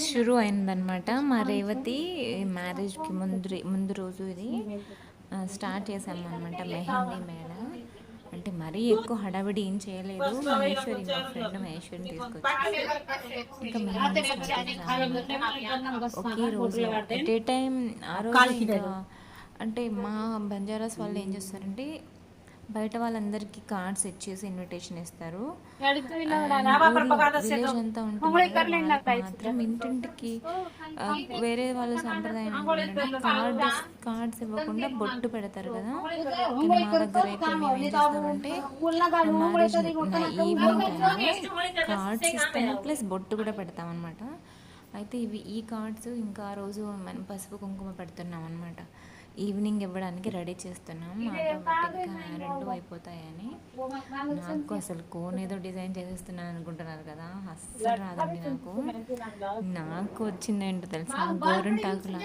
షురు అయిందనమాట మా రేవతి మ్యారేజ్కి ముందు ముందు రోజు ఇది స్టార్ట్ చేసామన్నమాట మెహందీ మేడ అంటే మరీ ఎక్కువ హడావిడి ఏం చేయలేదు. మహేశ్వరి మా ఫ్రెండ్ మహేశ్వరిని తీసుకొచ్చి ఇంకా. ఒకే రోజు ఎట్ ఏ టైం ఆ రోజు ఇంకా అంటే మా బంజారాస్ వాళ్ళు ఏం చేస్తారంటే బయట వాళ్ళందరికీ కార్డ్స్ ఇచ్చేసి ఇన్విటేషన్ ఇస్తారు. విలేజ్ అంతా ఉంటుంది మాత్రం ఇంటింటికి వేరే వాళ్ళ సంప్రదాయం ఏంటంటే కార్డ్స్ ఇవ్వకుండా బొట్టు పెడతారు కదా. మా దగ్గర మేము ఏం చేస్తామంటే మ్యారేజ్ ఈవినింగ్ టైంలో కార్డ్స్ ఇస్తాము ప్లస్ బొట్టు కూడా పెడతాం అనమాట అయితే ఇవి ఈ కార్డ్స్ ఇంకా ఆ రోజు మనం పసుపు కుంకుమ పెడుతున్నాం అనమాట ఈవినింగ్ ఇవ్వడానికి రెడీ చేస్తున్నాం. ఆటోమేటిక్గా రెండు అయిపోతాయని నాకు అసలు కోన్ ఏదో డిజైన్ చేసేస్తున్నాను అనుకుంటున్నారు కదా. అస్సలు రాదండి నాకు. నాకు వచ్చింది ఏంటో తెలుసా గోరంటాకుల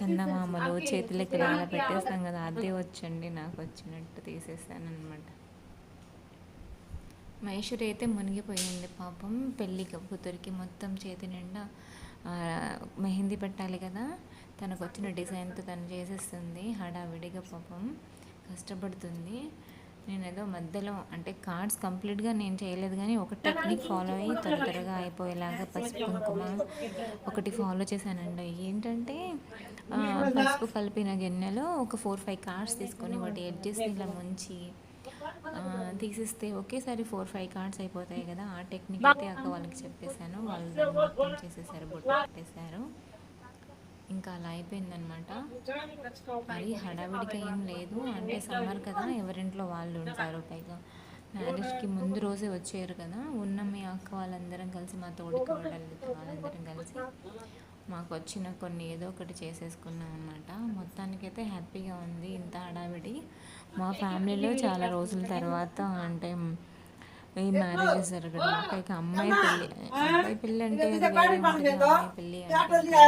చందమామలు చేతులకి ఇలా పెట్టేస్తాం కదా అదే వచ్చండి నాకు వచ్చినట్టు తీసేసాను అనమాట మహేశ్వరి అయితే మునిగిపోయింది పాపం. పెళ్ళి కూతురికి మొత్తం చేతి నిండా మెహందీ పెట్టాలి కదా. తనకు వచ్చిన డిజైన్తో తను చేసేస్తుంది. హడావిడిగా పాపం కష్టపడుతుంది. నేను ఏదో మధ్యలో అంటే కార్డ్స్ కంప్లీట్గా నేను చేయలేదు కానీ ఒక టెక్నిక్ ఫాలో అయ్యి త్వర త్వరగా అయిపోయేలాగా పసుపు కుంకుమ ఒకటి ఫాలో చేశానండి. ఏంటంటే పసుపు కలిపిన గిన్నెలో ఒక ఫోర్ ఫైవ్ కార్డ్స్ తీసుకొని వాటి ఎడ్జెస్ ఇలా ముంచి తీసిస్తే ఒకేసారి ఫోర్ ఫైవ్ కార్డ్స్ అయిపోతాయి కదా ఆ టెక్నిక్ అయితే అక్క వాళ్ళకి చెప్పేశాను. వాళ్ళు మొత్తం చేసేసారు బొట్టు పెట్టేశారు. ఇంకా అలా అయిపోయిందనమాట మరి హడావిడిగా ఏం లేదు. అంటే సమ్మర్ కదా ఎవరింట్లో వాళ్ళు ఉంటారు పైగా. మ్యారేజ్కి ముందు రోజే వచ్చారు కదా. ఉన్న మీ అక్క వాళ్ళందరం కలిసి మా తోడి కోడళ్ళు వాళ్ళందరం కలిసి మాకు వచ్చిన కొన్ని ఏదో ఒకటి చేసేసుకున్నాం అనమాట మొత్తానికైతే హ్యాపీగా ఉంది. ఇంత హడావిడి. మా ఫ్యామిలీలో చాలా రోజుల తర్వాత అంటే ఈ మ్యారేజ్ జరగడం. పైగా అమ్మాయి పెళ్ళి అమ్మాయి పెళ్ళి అంటే అమ్మాయి పెళ్ళి అంటే